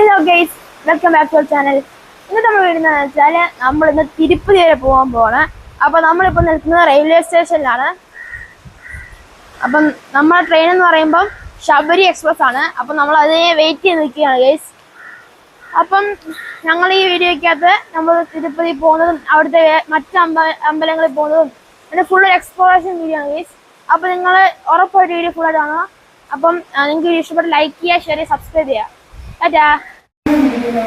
Hello guys welcome back to channel ഇന്ന് നമ്മൾ വരുന്നതെന്ന് വെച്ചാൽ നമ്മളിന്ന് തിരുപ്പതി വരെ പോകാൻ പോവാണ്. അപ്പൊ നമ്മളിപ്പോൾ നിൽക്കുന്നത് റെയിൽവേ സ്റ്റേഷനിലാണ് അപ്പം നമ്മൾ ട്രെയിൻ എന്ന് പറയുമ്പം ശബരി എക്സ്പ്രസ് ആണ്. അപ്പം നമ്മൾ അതിനെ വെയിറ്റ് ചെയ്ത് നിൽക്കുകയാണ് ഗൈസ് അപ്പം ഞങ്ങൾ ഈ വീഡിയോയ്ക്കകത്ത് നമ്മൾ തിരുപ്പതി പോകുന്നതും അവിടുത്തെ മറ്റ് അമ്പ അമ്പലങ്ങളിൽ പോകുന്നതും പിന്നെ ഫുൾ എക്സ്പ്ലോറേഷൻ വീഡിയോ ആണ് ഗൈസ് അപ്പം നിങ്ങൾ ഉറപ്പായിട്ട് വീഡിയോ ഫുൾ ആയിട്ട് കാണുക. അപ്പം നിങ്ങൾക്ക് ഇഷ്ടപ്പെട്ട് ലൈക്ക് ചെയ്യുക ഷെയർ ചെയ്യുക സബ്സ്ക്രൈബ് ചെയ്യുക. करेगा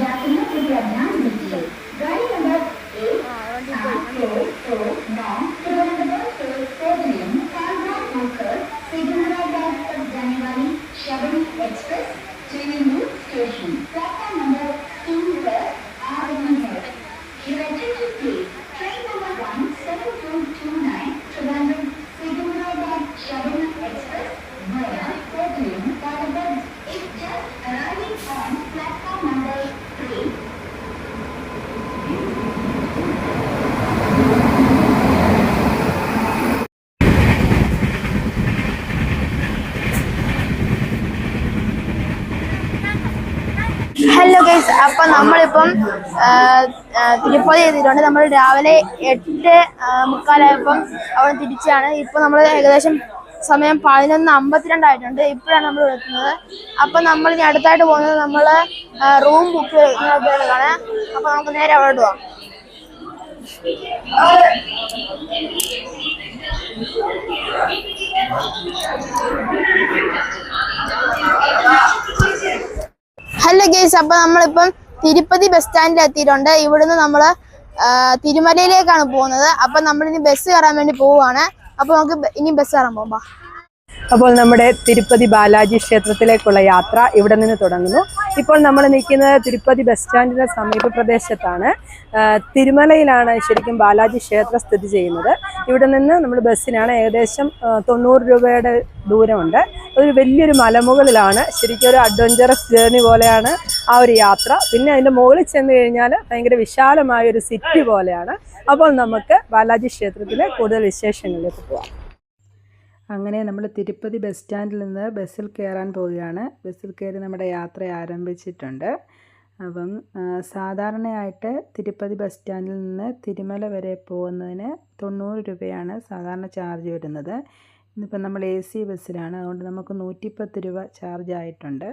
यात्रियों कृपया ध्यान दीजिए गाड़ी नंबर एक सात दो दो ഹലോ ഗൈസ് അപ്പൊ നമ്മളിപ്പം തിരുപ്പതി എത്തിയിട്ടുണ്ട്. നമ്മൾ രാവിലെ എട്ട് മുക്കാലായപ്പം അവിടെ തിരിച്ചാണ്. ഇപ്പൊ നമ്മൾ ഏകദേശം സമയം പതിനൊന്ന് അമ്പത്തിരണ്ടായിട്ടുണ്ട് ഇപ്പോഴാണ് നമ്മൾ എത്തുന്നത്. അപ്പൊ നമ്മൾ ഇനി അടുത്തായിട്ട് പോകുന്നത് നമ്മൾ റൂം ബുക്ക് ചെയ്യുന്നതാണ് അപ്പൊ നമുക്ക് നേരെ അവിടെ പോവാം. ഹലോ ഗേസ് അപ്പൊ നമ്മളിപ്പം തിരുപ്പതി ബസ് സ്റ്റാൻഡിൽ എത്തിയിട്ടുണ്ട്. ഇവിടുന്ന് നമ്മൾ തിരുമലയിലേക്കാണ് പോകുന്നത്. അപ്പൊ നമ്മളിനി ബസ് കയറാൻ വേണ്ടി പോവുകയാണ്. അപ്പൊ നമുക്ക് ഇനി ബസ് കയറാൻ പോകാം അപ്പോൾ നമ്മുടെ തിരുപ്പതി ബാലാജി ക്ഷേത്രത്തിലേക്കുള്ള യാത്ര ഇവിടെ നിന്ന് തുടങ്ങുന്നു. ഇപ്പോൾ നമ്മൾ നിൽക്കുന്നത് തിരുപ്പതി ബസ് സ്റ്റാൻഡിന്റെ സമീപ പ്രദേശത്താണ്. തിരുമലയിലാണ് ശരിക്കും ബാലാജി ക്ഷേത്രം സ്ഥിതി ചെയ്യുന്നത്. ഇവിടെ നിന്ന് നമ്മൾ ബസ്സിനാണ് ഏകദേശം തൊണ്ണൂറ് രൂപയുടെ ദൂരമുണ്ട്. ഒരു വലിയൊരു മലമുകളിലാണ്. ശരിക്കും ഒരു അഡ്വഞ്ചറസ് ജേർണി പോലെയാണ് ആ ഒരു യാത്ര. പിന്നെ അതിന്റെ മുകളിൽ ചെന്ന് കഴിഞ്ഞാൽ ഭയങ്കര വിശാലമായ ഒരു സിറ്റി പോലെയാണ്. അപ്പോൾ നമുക്ക് ബാലാജി ക്ഷേത്രത്തിലെ കൂടുതൽ വിശേഷങ്ങളിലേക്ക് പോകാം അങ്ങനെ നമ്മൾ തിരുപ്പതി ബസ് സ്റ്റാൻഡിൽ നിന്ന് ബസ്സിൽ കയറാൻ പോവുകയാണ്. ബസ്സിൽ കയറി നമ്മുടെ യാത്ര ആരംഭിച്ചിട്ടുണ്ട്. അപ്പം സാധാരണയായിട്ട് തിരുപ്പതി ബസ് സ്റ്റാൻഡിൽ നിന്ന് തിരുമല വരെ പോകുന്നതിന് തൊണ്ണൂറ് രൂപയാണ് സാധാരണ ചാർജ് വരുന്നത്. ഇന്നിപ്പം നമ്മൾ എ സി ബസ്സിലാണ് അതുകൊണ്ട് നമുക്ക് നൂറ്റിപ്പത്ത് രൂപ ചാർജ് ആയിട്ടുണ്ട്.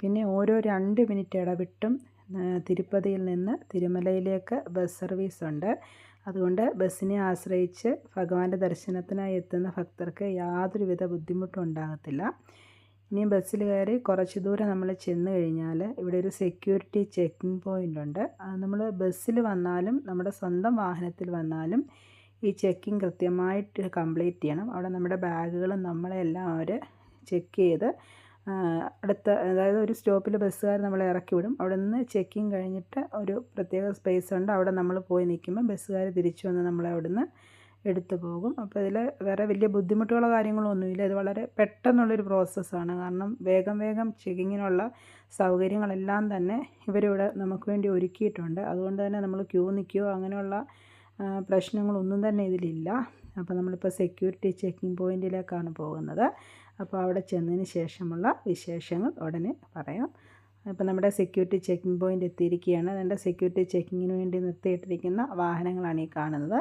പിന്നെ ഓരോ രണ്ട് മിനിറ്റ് ഇടവിട്ടും തിരുപ്പതിയിൽ നിന്ന് തിരുമലയിലേക്ക് ബസ് സർവീസ് ഉണ്ട്. അതുകൊണ്ട് ബസ്സിനെ ആശ്രയിച്ച് ഭഗവാന്റെ ദർശനത്തിനായി എത്തുന്ന ഭക്തർക്ക് യാതൊരുവിധ ബുദ്ധിമുട്ടും ഉണ്ടാകത്തില്ല. ഇനി ബസ്സിൽ കയറി കുറച്ച് ദൂരം നമ്മൾ ചെന്ന് കഴിഞ്ഞാൽ ഇവിടെ ഒരു സെക്യൂരിറ്റി ചെക്കിംഗ് പോയിന്റ് ഉണ്ട്. നമ്മൾ ബസ്സിൽ വന്നാലും നമ്മുടെ സ്വന്തം വാഹനത്തിൽ വന്നാലും ഈ ചെക്കിംഗ് കൃത്യമായിട്ട് കംപ്ലീറ്റ് ചെയ്യണം. അവിടെ നമ്മുടെ ബാഗുകളും നമ്മളെല്ലാം അവർ ചെക്ക് ചെയ്ത് അടുത്ത അതായത് ഒരു സ്റ്റോപ്പിൽ ബസ്സുകാർ നമ്മളെ ഇറക്കി വിടും. അവിടെ നിന്ന് ചെക്കിങ് കഴിഞ്ഞിട്ട് ഒരു പ്രത്യേക സ്പേസ് ഉണ്ട്. അവിടെ നമ്മൾ പോയി നിൽക്കുമ്പോൾ ബസ്സുകാർ തിരിച്ചു വന്ന് നമ്മളെ അവിടെ നിന്ന് എടുത്തു പോകും. അപ്പോൾ ഇതിൽ വേറെ വലിയ ബുദ്ധിമുട്ടുകളോ കാര്യങ്ങളോ ഒന്നുമില്ല. ഇത് വളരെ പെട്ടെന്നുള്ളൊരു പ്രോസസ്സാണ്. കാരണം വേഗം വേഗം ചെക്കിങ്ങിനുള്ള സൗകര്യങ്ങളെല്ലാം തന്നെ ഇവരിവിടെ നമുക്ക് വേണ്ടി ഒരുക്കിയിട്ടുണ്ട്. അതുകൊണ്ട് തന്നെ നമ്മൾ ക്യൂ നിൽക്കുകയോ അങ്ങനെയുള്ള പ്രശ്നങ്ങളൊന്നും തന്നെ ഇതിലില്ല. അപ്പോൾ നമ്മളിപ്പോൾ സെക്യൂരിറ്റി ചെക്കിംഗ് പോയിന്റിലേക്കാണ് പോകുന്നത്. അപ്പോൾ അവിടെ ചെന്നതിന് ശേഷമുള്ള വിശേഷങ്ങൾ ഉടനെ പറയാം. ഇപ്പോൾ നമ്മുടെ സെക്യൂരിറ്റി ചെക്കിംഗ് പോയിന്റ് എത്തിയിരിക്കുകയാണ്. അതിന്റെ സെക്യൂരിറ്റി ചെക്കിങ്ങിന് വേണ്ടി നിർത്തിയിട്ടിരിക്കുന്ന വാഹനങ്ങളാണ് ഈ കാണുന്നത്.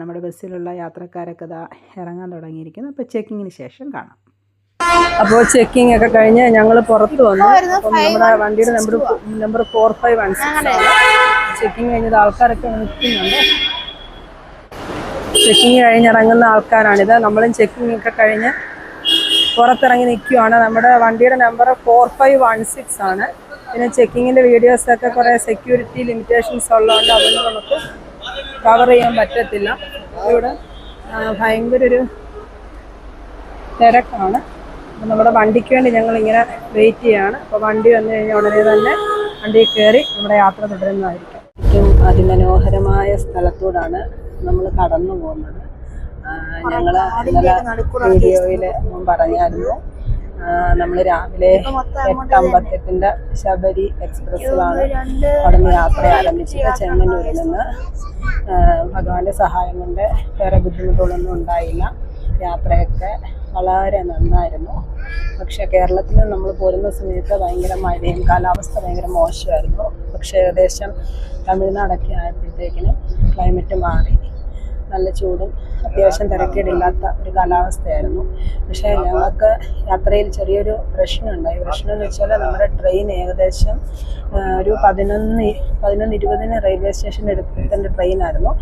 നമ്മുടെ ബസ്സിലുള്ള യാത്രക്കാരൊക്കെ ഇതാ ഇറങ്ങാൻ തുടങ്ങിയിരിക്കുന്നു. അപ്പോൾ ചെക്കിങ്ങിന് ശേഷം കാണാം. അപ്പോൾ ചെക്കിംഗ് ഒക്കെ കഴിഞ്ഞ് ഞങ്ങൾ പുറത്ത് വന്നു. അപ്പം നമ്മുടെ വണ്ടിയുടെ number number four five one six checking കഴിഞ്ഞത് ആൾക്കാരൊക്കെ നിൽക്കുന്നുണ്ട്. ചെക്കിങ് കഴിഞ്ഞിറങ്ങുന്ന ആൾക്കാരാണിത്. നമ്മളും ചെക്കിംഗ് ഒക്കെ കഴിഞ്ഞ് പുറത്തിറങ്ങി നിൽക്കുവാണ് നമ്മുടെ വണ്ടിയുടെ number four five one six ആണ്. പിന്നെ ചെക്കിങ്ങിന്റെ വീഡിയോസൊക്കെ കുറേ സെക്യൂരിറ്റി ലിമിറ്റേഷൻസ് ഉള്ളതുകൊണ്ട് അതൊന്നും നമുക്ക് കവർ ചെയ്യാൻ പറ്റത്തില്ല. ഇവിടെ ഭയങ്കര ഒരു തിരക്കാണ്. നമ്മുടെ വണ്ടിക്ക് വേണ്ടി ഞങ്ങൾ ഞങ്ങളിങ്ങനെ വെയിറ്റ് ചെയ്യാണ്. അപ്പോൾ വണ്ടി വന്നു കഴിഞ്ഞാൽ ഉടനെ തന്നെ വണ്ടിയിൽ കയറി നമ്മുടെ യാത്ര തുടരുന്നതായിരിക്കും. ഏറ്റവും അതിമനോഹരമായ സ്ഥലത്തൂടാണ് നമ്മൾ കടന്നു പോകുന്നത് ഞങ്ങൾ വീഡിയോയിൽ പറഞ്ഞായിരുന്നു. നമ്മൾ രാവിലെ എട്ട് അമ്പത്തെട്ടിന്റെ ശബരി എക്സ്പ്രസ്സിലാണ് അവിടുന്ന് യാത്ര ആരംഭിച്ചത്. ചെങ്ങന്നൂരിൽ നിന്ന്. ഭഗവാന്റെ സഹായം കൊണ്ട് വേറെ ബുദ്ധിമുട്ടുകളൊന്നും ഉണ്ടായില്ല. യാത്രയൊക്കെ വളരെ നന്നായിരുന്നു. പക്ഷെ കേരളത്തിൽ നമ്മൾ പോരുന്ന സമയത്ത് ഭയങ്കര മഴയും കാലാവസ്ഥ ഭയങ്കര മോശമായിരുന്നു. പക്ഷേ ഏകദേശം തമിഴ്നാടൊക്കെ ആയപ്പോഴത്തേക്കിനും ക്ലൈമറ്റ് മാറി. നല്ല ചൂടും അത്യാവശ്യം തിരക്കേടില്ലാത്ത ഒരു കാലാവസ്ഥയായിരുന്നു. പക്ഷേ ഞങ്ങൾക്ക് യാത്രയിൽ ചെറിയൊരു പ്രശ്നമുണ്ടായി. പ്രശ്നം എന്ന് വെച്ചാൽ നമ്മുടെ ട്രെയിൻ ഏകദേശം ഒരു പതിനൊന്ന് പതിനൊന്ന് ഇരുപതിന് റെയിൽവേ സ്റ്റേഷനിൽ എടുക്കേണ്ട ട്രെയിനായിരുന്നു.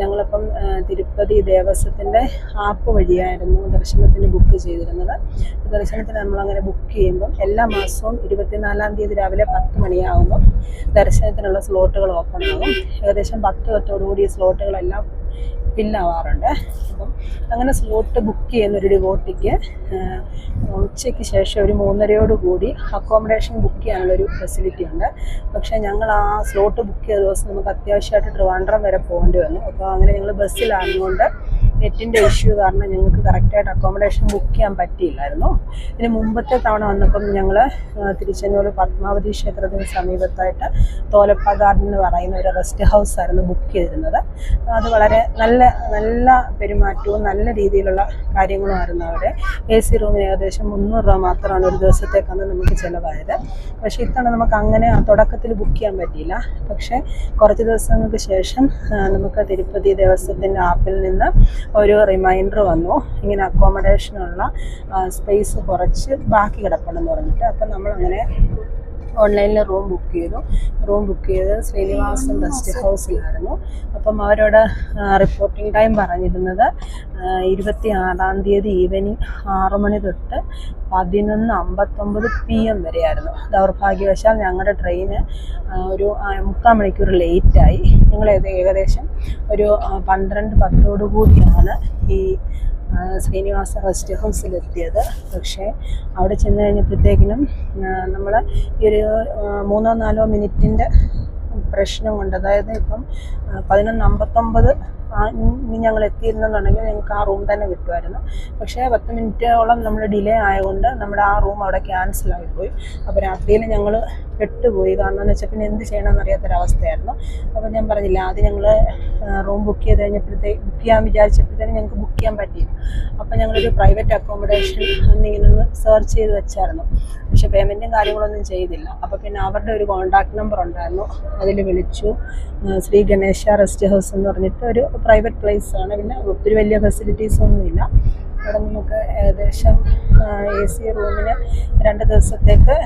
ഞങ്ങളിപ്പം തിരുപ്പതി ദേവസ്വത്തിന്റെ ആപ്പ് വഴിയായിരുന്നു ദർശനത്തിന് ബുക്ക് ചെയ്തിരുന്നത്. ദർശനത്തിന് നമ്മളങ്ങനെ ബുക്ക് ചെയ്യുമ്പം എല്ലാ മാസവും ഇരുപത്തിനാലാം തീയതി രാവിലെ പത്ത് മണിയാകുമ്പോൾ ദർശനത്തിനുള്ള സ്ലോട്ടുകൾ ഓപ്പൺ ആകും. ഏകദേശം പത്ത് തൊട്ടോടുകൂടി സ്ലോട്ടുകളെല്ലാം ഫില്ലാവാറുണ്ട് അപ്പം അങ്ങനെ സ്ലോട്ട് ബുക്ക് ചെയ്യുന്ന ഒരു ഡിവോട്ടിക്ക് ഉച്ചയ്ക്ക് ശേഷം ഒരു മൂന്നരയോട് കൂടി അക്കോമഡേഷൻ ബുക്ക് ചെയ്യാനുള്ളൊരു ഫെസിലിറ്റി ഉണ്ട്. പക്ഷേ ഞങ്ങൾ ആ സ്ലോട്ട് ബുക്ക് ചെയ്ത ദിവസം നമുക്ക് അത്യാവശ്യമായിട്ട് ട്രിവാൻഡ്രം വരെ പോകേണ്ടി വന്നു. അപ്പോൾ അങ്ങനെ ഞങ്ങൾ ബസ്സിലായതുകൊണ്ട് നെറ്റിന്റെ ഇഷ്യൂ കാരണം ഞങ്ങൾക്ക് കറക്റ്റായിട്ട് അക്കോമഡേഷൻ ബുക്ക് ചെയ്യാൻ പറ്റിയില്ലായിരുന്നു. ഇതിന് മുമ്പത്തെ തവണ വന്നപ്പം ഞങ്ങൾ തിരുച്ചെന്നൂർ പത്മാവതി ക്ഷേത്രത്തിന് സമീപത്തായിട്ട് തോലപ്പ ഗാർഡൻ എന്ന് പറയുന്ന ഒരു റെസ്റ്റ് ഹൗസ് ആയിരുന്നു ബുക്ക് ചെയ്തിരുന്നത്. അത് വളരെ നല്ല നല്ല പെരുമാറ്റവും നല്ല രീതിയിലുള്ള കാര്യങ്ങളുമായിരുന്നു അവിടെ. എ സി റൂമിന് ഏകദേശം മുന്നൂറ് രൂപ മാത്രമാണ് ഒരു ദിവസത്തേക്കാണ് നമുക്ക് ചിലവായത്. പക്ഷേ ഇത്തവണ നമുക്ക് അങ്ങനെ തുടക്കത്തിൽ ബുക്ക് ചെയ്യാൻ പറ്റിയില്ല. പക്ഷേ കുറച്ച് ദിവസങ്ങൾക്ക് ശേഷം നമുക്ക് തിരുപ്പതി ദേവസ്വത്തിന്റെ ആപ്പിൽ നിന്ന് ഒരു റിമൈൻഡർ വന്നു. ഇങ്ങനെ അക്കോമഡേഷനുള്ള സ്പേസ് കുറച്ച് ബാക്കി കിടപ്പുണ്ടെന്ന് പറഞ്ഞിട്ട്. അപ്പം നമ്മളങ്ങനെ ഓൺലൈനിൽ റൂം ബുക്ക് ചെയ്തു. റൂം ബുക്ക് ചെയ്ത് ശ്രീനിവാസൻ റെസ്റ്റ് ഹൗസിലായിരുന്നു. അപ്പം അവരോട് റിപ്പോർട്ടിംഗ് ടൈം പറഞ്ഞിരുന്നത് ഇരുപത്തി ആറാം തീയതി ഈവനിങ് ആറ് മണി തൊട്ട് പതിനൊന്ന് അമ്പത്തൊമ്പത് പി എം വരെയായിരുന്നു. ദൗർഭാഗ്യവശാൽ ഞങ്ങളുടെ ട്രെയിന് ഒരു മുക്കാൽ മണിക്കൂർ ലേറ്റായി ഞങ്ങൾ ഏകദേശം ഒരു പന്ത്രണ്ട് പത്തോടു കൂടിയാണ് ഈ ശ്രീനിവാസ റെസ്റ്റ് ഹൗസിലെത്തിയത് പക്ഷേ അവിടെ ചെന്ന് കഴിഞ്ഞപ്പോഴത്തേക്കിനും നമ്മൾ ഈ ഒരു മൂന്നോ നാലോ മിനിറ്റിന്റെ പ്രശ്നം കൊണ്ട് അതായത് ഇപ്പം പതിനൊന്ന് അമ്പത്തൊമ്പത് ഇനി ഞങ്ങൾ എത്തിയിരുന്നെന്നുണ്ടെങ്കിൽ ഞങ്ങൾക്ക് ആ റൂം തന്നെ കിട്ടുമായിരുന്നു. പക്ഷേ പത്ത് മിനിറ്റോളം നമ്മൾ ഡിലേ ആയതുകൊണ്ട് നമ്മുടെ ആ റൂം അവിടെ ക്യാൻസലായിപ്പോയി അപ്പോൾ രാത്രിയിൽ ഞങ്ങൾ പെട്ടുപോയി. കാരണം എന്ന് വെച്ചാൽ പിന്നെ എന്ത് ചെയ്യണമെന്ന് അറിയാത്തൊരവസ്ഥയായിരുന്നു. അപ്പോൾ ഞാൻ പറഞ്ഞില്ല ആദ്യം ഞങ്ങൾ റൂം ബുക്ക് ചെയ്ത് കഴിഞ്ഞപ്പോഴത്തേക്ക് ബുക്ക് ചെയ്യാൻ വിചാരിച്ചപ്പോഴത്തേനും ഞങ്ങൾക്ക് ബുക്ക് ചെയ്യാൻ പറ്റിയില്ല. അപ്പോൾ ഞങ്ങളൊരു പ്രൈവറ്റ് അക്കോമഡേഷൻ എന്നിങ്ങനെ ഒന്ന് സെർച്ച് ചെയ്ത് വെച്ചായിരുന്നു. പക്ഷേ പേയ്മെന്റും കാര്യങ്ങളൊന്നും ചെയ്തില്ല. അപ്പോൾ പിന്നെ അവരുടെ ഒരു കോൺടാക്ട് നമ്പർ ഉണ്ടായിരുന്നു. അതിൽ വിളിച്ചു. ശ്രീ ഗണേശ റെസ്റ്റ് ഹൗസ് എന്ന് പറഞ്ഞിട്ട് ഒരു പ്രൈവറ്റ് പ്ലേസ് ആണ്. പിന്നെ ഒത്തിരി വലിയ ഫെസിലിറ്റീസ് ഒന്നുമില്ല. അവിടെ നമുക്ക് ഏകദേശം എ സി റൂമിന് രണ്ട് ദിവസത്തേക്ക്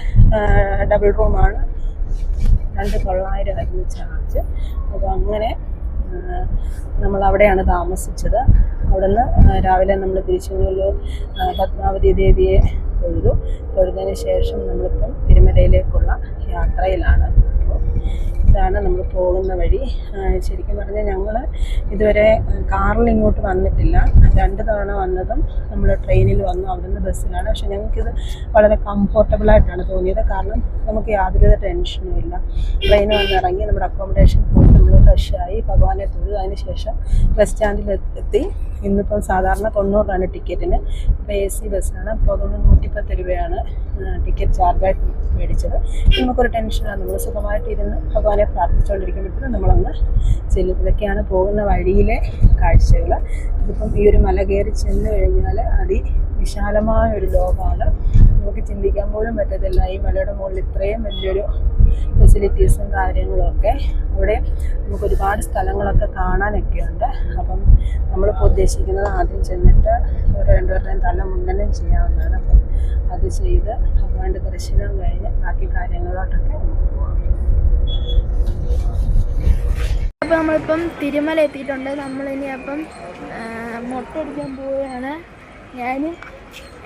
ഡബിൾ റൂമാണ് രണ്ട് തൊള്ളായിരം ആയിരുന്നു ചാർജ്. അപ്പോൾ അങ്ങനെ നമ്മൾ അവിടെയാണ് താമസിച്ചത്. അവിടുന്ന് രാവിലെ നമ്മൾ തിരിച്ചു പത്മാവതി ദേവിയെ തൊഴുതു. തൊഴുതതിന് ശേഷം നമ്മളിപ്പം തിരുമലയിലേക്കുള്ള യാത്രയിലാണ്. അപ്പോൾ ഇതാണ് നമ്മൾ പോകുന്ന വഴി. ശരിക്കും പറഞ്ഞാൽ ഞങ്ങൾ ഇതുവരെ കാറിൽ ഇങ്ങോട്ട് വന്നിട്ടില്ല. രണ്ട് തവണ വന്നതും നമ്മൾ ട്രെയിനിൽ വന്നു അവിടുന്ന് ബസ്സിലാണ്. പക്ഷെ ഞങ്ങൾക്കിത് വളരെ കംഫോർട്ടബിളായിട്ടാണ് തോന്നിയത്. കാരണം നമുക്ക് യാതൊരുവിധ ടെൻഷനും ഇല്ല. ട്രെയിൻ വന്നിറങ്ങി നമ്മുടെ അക്കോമഡേഷൻ പോയി നമ്മൾ ഫ്രഷായി ഭഗവാനെ തൊഴുതു അതിന് ശേഷം ബസ് സ്റ്റാൻഡിൽ എത്തി. ഇന്നിപ്പം സാധാരണ തൊണ്ണൂറ് രൂപയാണ് ടിക്കറ്റിന് ഇപ്പോൾ എ സി ബസ്സാണ് അപ്പോൾ അതുകൊണ്ട് നൂറ്റിപ്പത്ത് രൂപയാണ് ടിക്കറ്റ് ചാർജായിട്ട് മേടിച്ചത്. നമുക്കൊരു ടെൻഷനാണ് നമ്മൾ സുഖമായിട്ട് ഇരുന്ന് ഭഗവാനെ പ്രാർത്ഥിച്ചുകൊണ്ടിരിക്കുമ്പോഴത്തേക്കും നമ്മളൊന്ന് ചെല്ലും. ഇതൊക്കെയാണ് പോകുന്ന വഴിയിലെ കാഴ്ചകൾ. ഇതിപ്പം ഈ ഒരു മല കയറി ചെന്ന് കഴിഞ്ഞാൽ അതി വിശാലമായ ഒരു ലോകമാണ്. നമുക്ക് ചിന്തിക്കാൻ പോലും പറ്റത്തില്ല. ഈ മലയുടെ മുകളിൽ ഇത്രയും വലിയൊരു ഫെസിലിറ്റീസും കാര്യങ്ങളും ഒക്കെ അവിടെ നമുക്ക് ഒരുപാട് സ്ഥലങ്ങളൊക്കെ കാണാനൊക്കെ ഉണ്ട്. അപ്പം നമ്മളിപ്പോൾ ഉദ്ദേശിക്കുന്നത് ആദ്യം ചെന്നിട്ട് ഒരു രണ്ടുപേരുടെയും തല മുണ്ടനം ചെയ്യാവുന്നതാണ്. അപ്പം അത് ചെയ്ത് ഭഗവാന്റെ ദർശനം കഴിഞ്ഞ് ബാക്കി കാര്യങ്ങളോട്ടൊക്കെ നമുക്ക് പോകാം നമ്മളിപ്പം തിരുമല എത്തിയിട്ടുണ്ട്. നമ്മളിനി അപ്പം ആ, മുട്ട അടിക്കാൻ പോവുകയാണ്. ഞാനും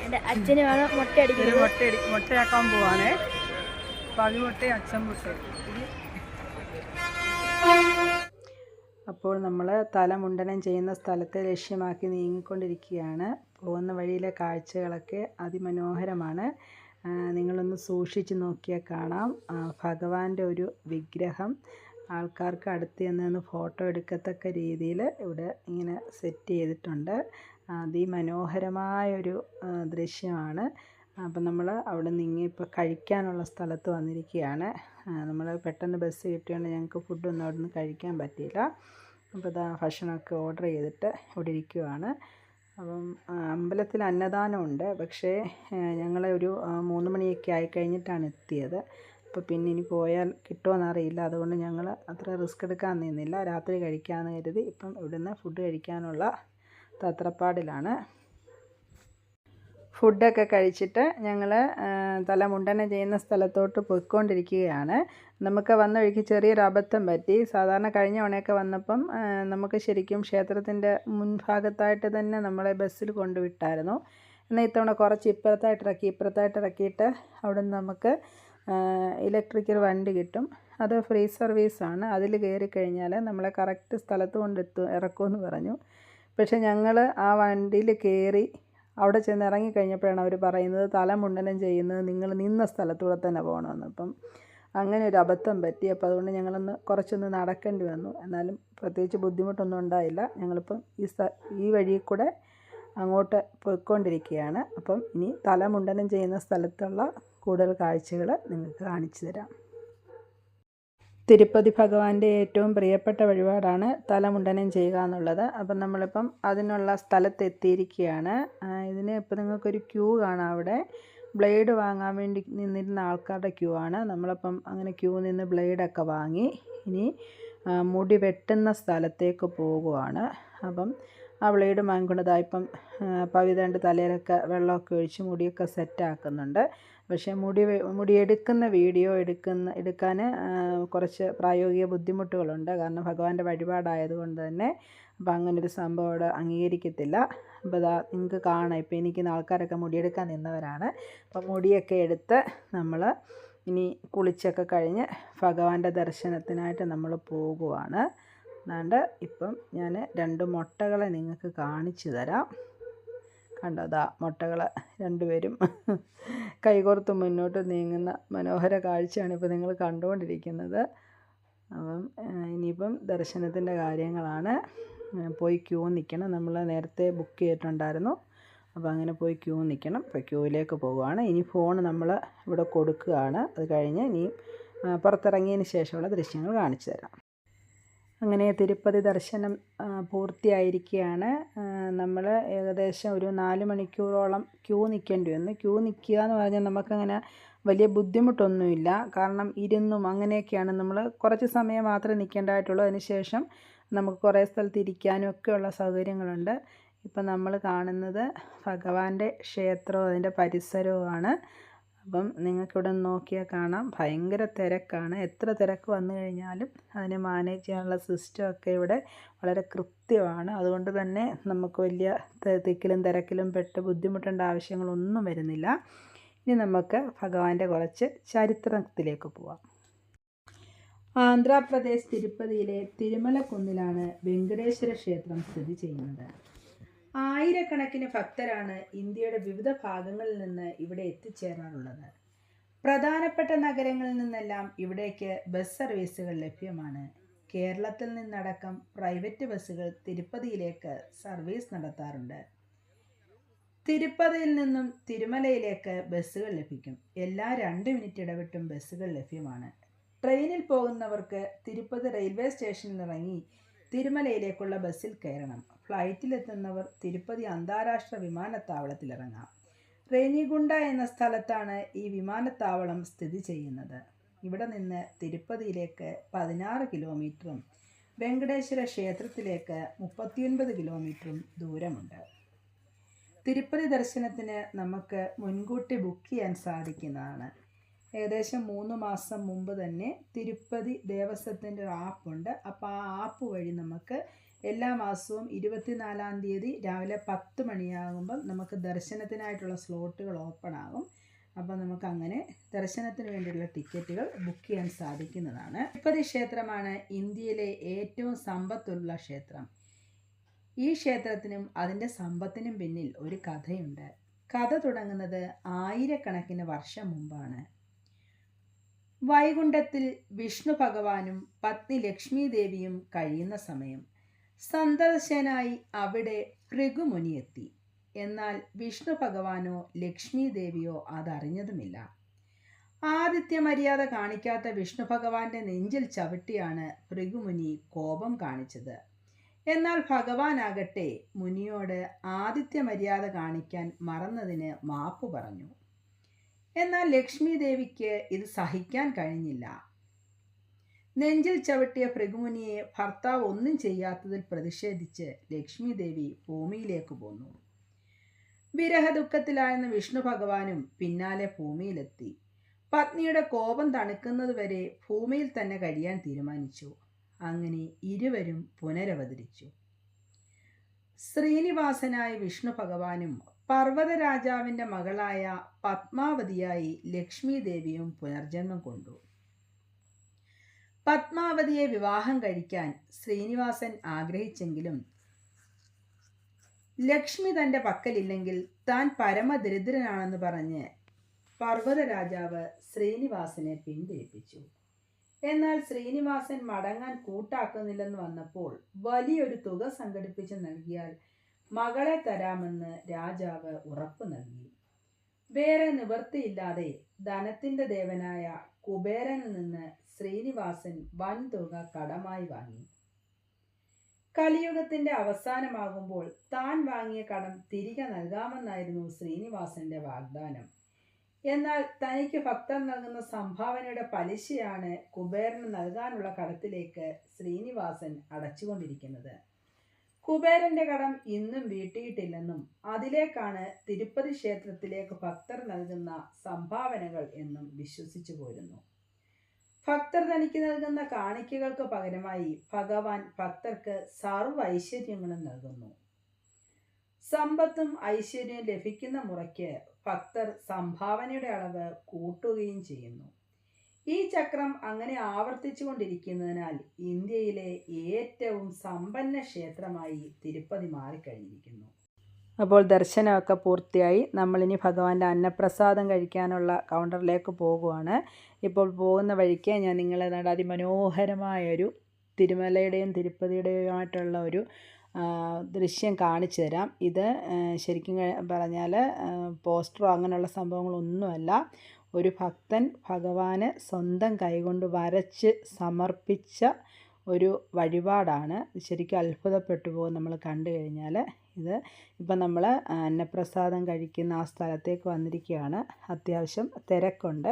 എന്റെ വേണം മുട്ട അടിക്കുന്നത് മുട്ട മുട്ടയാക്കാൻ പോവാണേ. പതിമുട്ട അച്ഛൻ മുട്ട. അപ്പോൾ നമ്മൾ തല മുണ്ടനം ചെയ്യുന്ന സ്ഥലത്തെ ലക്ഷ്യമാക്കി നീങ്ങിക്കൊണ്ടിരിക്കുകയാണ്. പോകുന്ന വഴിയിലെ കാഴ്ചകളൊക്കെ അതിമനോഹരമാണ്. നിങ്ങളൊന്ന് സൂക്ഷിച്ച് നോക്കിയാൽ കാണാം. ഭഗവാന്റെ ഒരു വിഗ്രഹം ആൾക്കാർക്ക് അടുത്ത് ചെന്ന് ഫോട്ടോ എടുക്കത്തക്ക രീതിയിൽ ഇവിടെ ഇങ്ങനെ സെറ്റ് ചെയ്തിട്ടുണ്ട്. അതിമനോഹരമായൊരു ദൃശ്യമാണ്. അപ്പം നമ്മൾ അവിടെ നിന്ന് ഇങ്ങനെ ഇപ്പോൾ കഴിക്കാനുള്ള സ്ഥലത്ത് വന്നിരിക്കുകയാണ്. നമ്മൾ പെട്ടെന്ന് ബസ് കിട്ടിയതുകൊണ്ട് ഞങ്ങൾക്ക് ഫുഡൊന്നും അവിടെ നിന്ന് കഴിക്കാൻ പറ്റിയില്ല. അപ്പോൾ ഇതാ ഭക്ഷണമൊക്കെ ഓർഡർ ചെയ്തിട്ട് ഇവിടെ ഇരിക്കുവാണ്. അപ്പം അമ്പലത്തിൽ അന്നദാനമുണ്ട് പക്ഷേ ഞങ്ങൾ ഒരു മൂന്ന് മണിയൊക്കെ ആയി കഴിഞ്ഞിട്ടാണ് എത്തിയത്. അപ്പോൾ പിന്നെ ഇനി പോയാൽ കിട്ടുമോയെന്നറിയില്ല അതുകൊണ്ട് ഞങ്ങൾ അത്ര റിസ്ക് എടുക്കാൻ നിന്നില്ല. രാത്രി കഴിക്കാമെന്ന് കരുതി ഇപ്പം ഇവിടുന്ന് ഫുഡ് കഴിക്കാനുള്ള തത്രപ്പാടിലാണ്. ഫുഡൊക്കെ കഴിച്ചിട്ട് ഞങ്ങൾ തല മുണ്ടനം ചെയ്യുന്ന സ്ഥലത്തോട്ട് പോയിക്കൊണ്ടിരിക്കുകയാണ്. നമുക്ക് വന്ന വഴിക്ക് ചെറിയൊരു അബദ്ധം പറ്റി. സാധാരണ കഴിഞ്ഞ തവണയൊക്കെ വന്നപ്പം നമുക്ക് ശരിക്കും ക്ഷേത്രത്തിന്റെ മുൻഭാഗത്തായിട്ട് തന്നെ നമ്മളെ ബസ്സിൽ കൊണ്ടുവിട്ടായിരുന്നു. എന്നാൽ ഇത്തവണ കുറച്ച് ഇപ്പുറത്തായിട്ട് ഇറക്കി ഇപ്പുറത്തായിട്ട് ഇറക്കിയിട്ട് അവിടെ നമുക്ക് ഇലക്ട്രിക്കൽ വണ്ടി കിട്ടും. അത് ഫ്രീ സർവീസാണ്. അതിൽ കയറി കഴിഞ്ഞാൽ നമ്മളെ കറക്റ്റ് സ്ഥലത്ത് കൊണ്ടെത്തും ഇറക്കുമെന്ന് പറഞ്ഞു. പക്ഷേ ഞങ്ങൾ ആ വണ്ടിയിൽ കയറി അവിടെ ചെന്ന് ഇറങ്ങി കഴിഞ്ഞപ്പോഴാണ് അവർ പറയുന്നത് തലമുണ്ടനം ചെയ്യുന്നത് നിങ്ങൾ നിന്ന സ്ഥലത്തൂടെ തന്നെ പോകണമെന്ന്. അപ്പം അങ്ങനെ ഒരു അബദ്ധം പറ്റി. അപ്പോൾ അതുകൊണ്ട് ഞങ്ങളൊന്ന് കുറച്ചൊന്ന് നടക്കേണ്ടി വന്നു. എന്നാലും പ്രത്യേകിച്ച് ബുദ്ധിമുട്ടൊന്നും ഉണ്ടായില്ല. ഞങ്ങളിപ്പം ഈ സ്ഥ ഈ വഴിയിൽ കൂടെ അങ്ങോട്ട് പോയിക്കൊണ്ടിരിക്കുകയാണ്. അപ്പം ഇനി തലമുണ്ടനം ചെയ്യുന്ന സ്ഥലത്തുള്ള കൂടുതൽ കാഴ്ചകൾ നിങ്ങൾക്ക് കാണിച്ചു തരാം. തിരുപ്പതി ഭഗവാന്റെ ഏറ്റവും പ്രിയപ്പെട്ട വഴിപാടാണ് തലമുണ്ടനം ചെയ്യുക എന്നുള്ളത്. അപ്പം നമ്മളിപ്പം അതിനുള്ള സ്ഥലത്ത് എത്തിയിരിക്കുകയാണ് ഇതിന് ഇപ്പം നിങ്ങൾക്കൊരു ക്യൂ കാണാം അവിടെ. ബ്ലേഡ് വാങ്ങാൻ വേണ്ടി നിന്നിരുന്ന ആൾക്കാരുടെ ക്യൂ ആണ്. നമ്മളപ്പം അങ്ങനെ ക്യൂ നിന്ന് ബ്ലേഡൊക്കെ വാങ്ങി ഇനി മുടി വെട്ടുന്ന സ്ഥലത്തേക്ക് പോകുവാണ്. അപ്പം ആ ബ്ലേഡ് വാങ്ങിക്കൊണ്ടതായിപ്പം പവിതണ്ട് തലയിലൊക്കെ വെള്ളമൊക്കെ ഒഴിച്ച് മുടിയൊക്കെ സെറ്റാക്കുന്നുണ്ട്. പക്ഷേ മുടി മുടിയെടുക്കുന്ന വീഡിയോ എടുക്കുന്ന എടുക്കാൻ കുറച്ച് പ്രായോഗിക ബുദ്ധിമുട്ടുകളുണ്ട്. കാരണം ഭഗവാന്റെ വഴിപാടായതുകൊണ്ട് തന്നെ അപ്പോൾ അങ്ങനൊരു സംഭവം അവിടെ അംഗീകരിക്കത്തില്ല. അപ്പോൾ ഇതാ നിങ്ങൾക്ക് കാണാം. ഇപ്പോൾ എനിക്ക് ആൾക്കാരൊക്കെ മുടിയെടുക്കാൻ നിന്നവരാണ്. അപ്പോൾ മുടിയൊക്കെ എടുത്ത് നമ്മൾ ഇനി കുളിച്ചൊക്കെ കഴിഞ്ഞ് ഭഗവാന്റെ ദർശനത്തിനായിട്ട് നമ്മൾ പോകുവാണ്. എന്നാണ്ട് ഇപ്പം ഞാൻ രണ്ട് മുട്ടകളെ നിങ്ങൾക്ക് കാണിച്ചു തരാം. കണ്ടോ? ദാ മുട്ടകൾ രണ്ടുപേരും കൈകോർത്ത് മുന്നോട്ട് നീങ്ങുന്ന മനോഹര കാഴ്ചയാണ് ഇപ്പോൾ നിങ്ങൾ കണ്ടുകൊണ്ടിരിക്കുന്നത്. അപ്പം ഇനിയിപ്പം ദർശനത്തിന്റെ കാര്യങ്ങളാണ്. പോയി ക്യൂ നിൽക്കണം നമ്മൾ നേരത്തെ ബുക്ക് ചെയ്തിട്ടുണ്ടായിരുന്നു. അപ്പോൾ അങ്ങനെ പോയി ക്യൂ നിൽക്കണം ഇപ്പോൾ ക്യൂവിലേക്ക് പോവുകയാണ്. ഇനി ഫോൺ നമ്മൾ ഇവിടെ കൊടുക്കുകയാണ്. അത് കഴിഞ്ഞ് ഇനി പുറത്തിറങ്ങിയതിന് ശേഷമുള്ള ദൃശ്യങ്ങൾ കാണിച്ചു തരാം. അങ്ങനെ തിരുപ്പതി ദർശനം പൂർത്തിയായിരിക്കുകയാണ് നമ്മൾ ഏകദേശം ഒരു നാല് മണിക്കൂറോളം ക്യൂ നിൽക്കേണ്ടി വന്നു. ക്യൂ നിൽക്കുക എന്ന് പറഞ്ഞാൽ നമുക്കങ്ങനെ വലിയ ബുദ്ധിമുട്ടൊന്നുമില്ല. കാരണം ഇരുന്നും അങ്ങനെയൊക്കെയാണ് നമ്മൾ കുറച്ച് സമയം മാത്രമേ നിൽക്കേണ്ടതായിട്ടുള്ളൂ അതിനുശേഷം നമുക്ക് കുറേ സ്ഥലത്ത് ഇരിക്കാനും ഒക്കെയുള്ള സൗകര്യങ്ങളുണ്ട്. ഇപ്പം നമ്മൾ കാണുന്നത് ഭഗവാന്റെ ക്ഷേത്രവും അതിന്റെ പരിസരവുമാണ്. അപ്പം നിങ്ങൾക്കിവിടെ നോക്കിയാൽ കാണാം. ഭയങ്കര തിരക്കാണ്. എത്ര തിരക്ക് വന്നു കഴിഞ്ഞാലും അതിനെ മാനേജ് ചെയ്യാനുള്ള സിസ്റ്റമൊക്കെ ഇവിടെ വളരെ കൃത്യമാണ്. അതുകൊണ്ട് തന്നെ നമുക്ക് വലിയ തിക്കിലും തിരക്കിലും പെട്ട് ബുദ്ധിമുട്ടേണ്ട ആവശ്യങ്ങളൊന്നും വരുന്നില്ല. ഇനി നമുക്ക് ഭഗവാന്റെ കുറച്ച് ചരിത്രത്തിലേക്ക് പോവാം. ആന്ധ്രാപ്രദേശ് തിരുപ്പതിയിലെ തിരുമലക്കുന്നിലാണ് വെങ്കടേശ്വര ക്ഷേത്രം സ്ഥിതി ചെയ്യുന്നത്. ആയിരക്കണക്കിന് ഭക്തരാണ് ഇന്ത്യയുടെ വിവിധ ഭാഗങ്ങളിൽ നിന്ന് ഇവിടെ എത്തിച്ചേരാറുള്ളത്. പ്രധാനപ്പെട്ട നഗരങ്ങളിൽ നിന്നെല്ലാം ഇവിടേക്ക് ബസ് സർവീസുകൾ ലഭ്യമാണ്. കേരളത്തിൽ നിന്നടക്കം പ്രൈവറ്റ് ബസ്സുകൾ തിരുപ്പതിയിലേക്ക് സർവീസ് നടത്താറുണ്ട്. തിരുപ്പതിയിൽ നിന്നും തിരുമലയിലേക്ക് ബസ്സുകൾ ലഭിക്കും. എല്ലാ രണ്ട് മിനിറ്റ് ഇടവിട്ടും ബസ്സുകൾ ലഭ്യമാണ്. ട്രെയിനിൽ പോകുന്നവർക്ക് തിരുപ്പതി റെയിൽവേ സ്റ്റേഷനിൽ ഇറങ്ങി തിരുമലയിലേക്കുള്ള ബസ്സിൽ കയറണം. ഫ്ലൈറ്റിലെത്തുന്നവർ തിരുപ്പതി അന്താരാഷ്ട്ര വിമാനത്താവളത്തിലിറങ്ങാം. റേനിഗുണ്ട എന്ന സ്ഥലത്താണ് ഈ വിമാനത്താവളം സ്ഥിതി ചെയ്യുന്നത്. ഇവിടെ നിന്ന് തിരുപ്പതിയിലേക്ക് പതിനാറ് കിലോമീറ്ററും വെങ്കടേശ്വര ക്ഷേത്രത്തിലേക്ക് മുപ്പത്തിയൊൻപത് കിലോമീറ്ററും ദൂരമുണ്ട്. തിരുപ്പതി ദർശനത്തിന് നമുക്ക് മുൻകൂട്ടി ബുക്ക് ചെയ്യാൻ സാധിക്കുന്നതാണ്. ഏകദേശം മൂന്ന് മാസം മുമ്പ് തന്നെ തിരുപ്പതി ദേവസ്വത്തിന്റെ ഒരു ആപ്പുണ്ട്. അപ്പോൾ ആ ആപ്പ് വഴി നമുക്ക് എല്ലാ മാസവും ഇരുപത്തിനാലാം തീയതി രാവിലെ പത്ത് മണിയാകുമ്പം നമുക്ക് ദർശനത്തിനായിട്ടുള്ള സ്ലോട്ടുകൾ ഓപ്പൺ ആകും. അപ്പോൾ നമുക്ക് അങ്ങനെ ദർശനത്തിന് വേണ്ടിയുള്ള ടിക്കറ്റുകൾ ബുക്ക് ചെയ്യാൻ സാധിക്കുന്നതാണ്. തിരുപ്പതി ക്ഷേത്രമാണ് ഇന്ത്യയിലെ ഏറ്റവും സമ്പത്തുള്ള ക്ഷേത്രം. ഈ ക്ഷേത്രത്തിനും അതിന്റെ സമ്പത്തിനും പിന്നിൽ ഒരു കഥയുണ്ട്. കഥ തുടങ്ങുന്നത് ആയിരക്കണക്കിന് വർഷം മുമ്പാണ്. വൈകുണ്ഠത്തിൽ വിഷ്ണു ഭഗവാനും പത്നി ലക്ഷ്മി ദേവിയും കഴിയുന്ന സമയം. സന്ദർശനായി അവിടെ ഭൃഗുമുനിയെത്തി. എന്നാൽ വിഷ്ണു ഭഗവാനോ ലക്ഷ്മി ദേവിയോ അതറിഞ്ഞതുമില്ല. ആദിത്യ മര്യാദ കാണിക്കാത്ത വിഷ്ണു ഭഗവാന്റെ നെഞ്ചിൽ ചവിട്ടിയാണ് ഭൃഗുമുനി കോപം കാണിച്ചത്. എന്നാൽ ഭഗവാനാകട്ടെ മുനിയോട് ആദിത്യ മര്യാദ കാണിക്കാൻ മറന്നതിന് മാപ്പ് പറഞ്ഞു. എന്നാൽ ലക്ഷ്മി ദേവിക്ക് ഇത് സഹിക്കാൻ കഴിഞ്ഞില്ല. നെഞ്ചിൽ ചവിട്ടിയ ഭൃഗുമുനിയെ ഭർത്താവ് ഒന്നും ചെയ്യാത്തതിൽ പ്രതിഷേധിച്ച് ലക്ഷ്മി ദേവി ഭൂമിയിലേക്ക് പോന്നു. വിരഹദുഃഖത്തിലായിരുന്ന വിഷ്ണു ഭഗവാനും പിന്നാലെ ഭൂമിയിലെത്തി. പത്നിയുടെ കോപം തണുക്കുന്നതുവരെ ഭൂമിയിൽ തന്നെ കഴിയാൻ തീരുമാനിച്ചു. അങ്ങനെ ഇരുവരും പുനരവതരിച്ചു. ശ്രീനിവാസനായ വിഷ്ണു ഭഗവാനും പർവത രാജാവിന്റെ മകളായ പത്മാവതിയായി ലക്ഷ്മി ദേവിയും പുനർജന്മം കൊണ്ടു. പത്മാവതിയെ വിവാഹം കഴിക്കാൻ ശ്രീനിവാസൻ ആഗ്രഹിച്ചെങ്കിലും ലക്ഷ്മി തന്റെ പക്കലില്ലെങ്കിൽ താൻ പരമദരിദ്രനാണെന്ന് പറഞ്ഞ് പർവത രാജാവ് ശ്രീനിവാസനെ പിന്തിരിപ്പിച്ചു. എന്നാൽ ശ്രീനിവാസൻ മടങ്ങാൻ കൂട്ടാക്കുന്നില്ലെന്ന് വന്നപ്പോൾ വലിയൊരു തുക സംഘടിപ്പിച്ച് നൽകിയാൽ മകളെ തരാമെന്ന് രാജാവ് ഉറപ്പു നൽകി. വേറെ നിവൃത്തിയില്ലാതെ ധനത്തിന്റെ ദേവനായ കുബേരനിൽ നിന്ന് ശ്രീനിവാസൻ വൻതുക കടമായി വാങ്ങി. കലിയുഗത്തിന്റെ അവസാനമാകുമ്പോൾ താൻ വാങ്ങിയ കടം തിരികെ നൽകാമെന്നായിരുന്നു ശ്രീനിവാസന്റെ വാഗ്ദാനം. എന്നാൽ തനിക്ക് ഭക്തൻ നൽകുന്ന സംഭാവനയുടെ പലിശയാണ് കുബേരന് നൽകാനുള്ള കടത്തിലേക്ക് ശ്രീനിവാസൻ അടച്ചുകൊണ്ടിരിക്കുന്നത്. കുബേരന്റെ കടം ഇന്നും വീട്ടിയിട്ടില്ലെന്നും അതിലേക്കാണ് തിരുപ്പതി ക്ഷേത്രത്തിലേക്ക് ഭക്തർ നൽകുന്ന സംഭാവനകൾ എന്നും വിശ്വസിച്ചു പോരുന്നു. ഭക്തർ തനിക്ക് നൽകുന്ന കാണിക്കകൾക്ക് പകരമായി ഭഗവാൻ ഭക്തർക്ക് സർവ ഐശ്വര്യങ്ങളും നൽകുന്നു. സമ്പത്തും ഐശ്വര്യവും ലഭിക്കുന്ന മുറയ്ക്ക് ഭക്തർ സംഭാവനയുടെ അളവ് കൂട്ടുകയും ചെയ്യുന്നു. ഈ ചക്രം അങ്ങനെ ആവർത്തിച്ചു കൊണ്ടിരിക്കുന്നതിനാൽ ഇന്ത്യയിലെ ഏറ്റവും സമ്പന്ന ക്ഷേത്രമായി തിരുപ്പതി മാറിക്കഴിഞ്ഞിരിക്കുന്നു. അപ്പോൾ ദർശനമൊക്കെ പൂർത്തിയായി. നമ്മളിനി ഭഗവാന്റെ അന്നപ്രസാദം കഴിക്കാനുള്ള കൗണ്ടറിലേക്ക് പോകുവാണ്. ഇപ്പോൾ പോകുന്ന വഴിക്ക് ഞാൻ നിങ്ങളെ നാട് അതിമനോഹരമായൊരു തിരുമലയുടെയും തിരുപ്പതിയുടെയുമായിട്ടുള്ള ഒരു ദൃശ്യം കാണിച്ചു തരാം. ഇത് ശരിക്കും പറഞ്ഞാൽ പോസ്റ്ററോ അങ്ങനെയുള്ള സംഭവങ്ങളൊന്നുമല്ല. ഒരു ഭക്തൻ ഭഗവാന് സ്വന്തം കൈകൊണ്ട് വരച്ച് സമർപ്പിച്ച ഒരു വഴിപാടാണ്. ശരിക്കും അത്ഭുതപ്പെട്ടു പോകും നമ്മൾ കണ്ടു കഴിഞ്ഞാൽ. ഇത് ഇപ്പം നമ്മൾ അന്നപ്രസാദം കഴിക്കുന്ന ആ സ്ഥലത്തേക്ക് വന്നിരിക്കുകയാണ്. അത്യാവശ്യം തിരക്കുണ്ട്.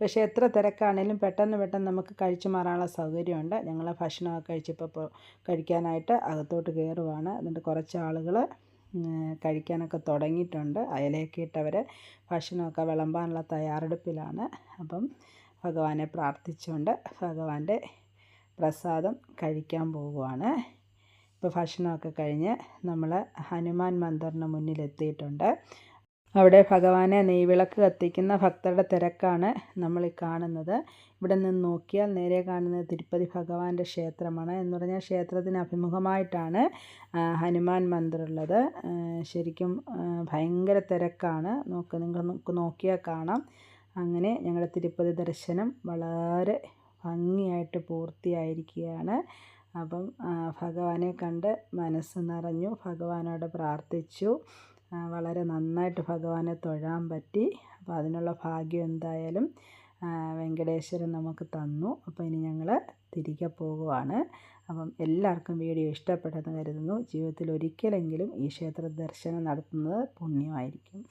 പക്ഷേ എത്ര തിരക്കാണേലും പെട്ടെന്ന് പെട്ടെന്ന് നമുക്ക് കഴിച്ചു മാറാനുള്ള സൗകര്യമുണ്ട്. ഞങ്ങൾ ഭക്ഷണമൊക്കെ കഴിച്ചപ്പോൾ കഴിക്കാനായിട്ട് അകത്തോട്ട് കയറുവാണ്. എന്നിട്ട് കുറച്ച് ആളുകൾ കഴിക്കാനൊക്കെ തുടങ്ങിയിട്ടുണ്ട്. അയലയൊക്കെ ഇട്ടവർ ഭക്ഷണമൊക്കെ വിളമ്പാനുള്ള തയ്യാറെടുപ്പിലാണ്. അപ്പം ഭഗവാനെ പ്രാർത്ഥിച്ചുകൊണ്ട് ഭഗവാന്റെ പ്രസാദം കഴിക്കാൻ പോവുകയാണ്. ഇപ്പോൾ ഭക്ഷണമൊക്കെ കഴിഞ്ഞ് നമ്മൾ ഹനുമാൻ മന്ദിറിന് മുന്നിലെത്തിയിട്ടുണ്ട്. അവിടെ ഭഗവാനെ നെയ്വിളക്ക് കത്തിക്കുന്ന ഭക്തരുടെ തിരക്കാണ് നമ്മൾ ഈ കാണുന്നത്. ഇവിടെ നിന്ന് നോക്കിയാൽ നേരെ കാണുന്നത് തിരുപ്പതി ഭഗവാന്റെ ക്ഷേത്രമാണ് എന്ന് പറഞ്ഞാൽ ക്ഷേത്രത്തിന് അഭിമുഖമായിട്ടാണ് ഹനുമാൻ മന്ദിർ ഉള്ളത് ശരിക്കും ഭയങ്കര തിരക്കാണ്. നോക്ക് നിങ്ങൾ നോക്കിയാൽ കാണാം. അങ്ങനെ ഞങ്ങളുടെ തിരുപ്പതി ദർശനം വളരെ ഭംഗിയായിട്ട് പൂർത്തിയായിരിക്കുകയാണ്. അപ്പം ഭഗവാനെ കണ്ട് മനസ്സ് നിറഞ്ഞു. ഭഗവാനോട് പ്രാർത്ഥിച്ചു. വളരെ നന്നായിട്ട് ഭഗവാനെ തൊഴാൻ പറ്റി. അപ്പോൾ അതിനുള്ള ഭാഗ്യം എന്തായാലും വെങ്കടേശ്വരൻ നമുക്ക് തന്നു. അപ്പോൾ ഇനി ഞങ്ങൾ തിരികെ പോകുവാണ്. അപ്പം എല്ലാവർക്കും വീഡിയോ ഇഷ്ടപ്പെട്ടെന്ന് കരുതുന്നു. ജീവിതത്തിൽ ഒരിക്കലെങ്കിലും ഈ ക്ഷേത്ര ദർശനം നടത്തുന്നത് പുണ്യമായിരിക്കും.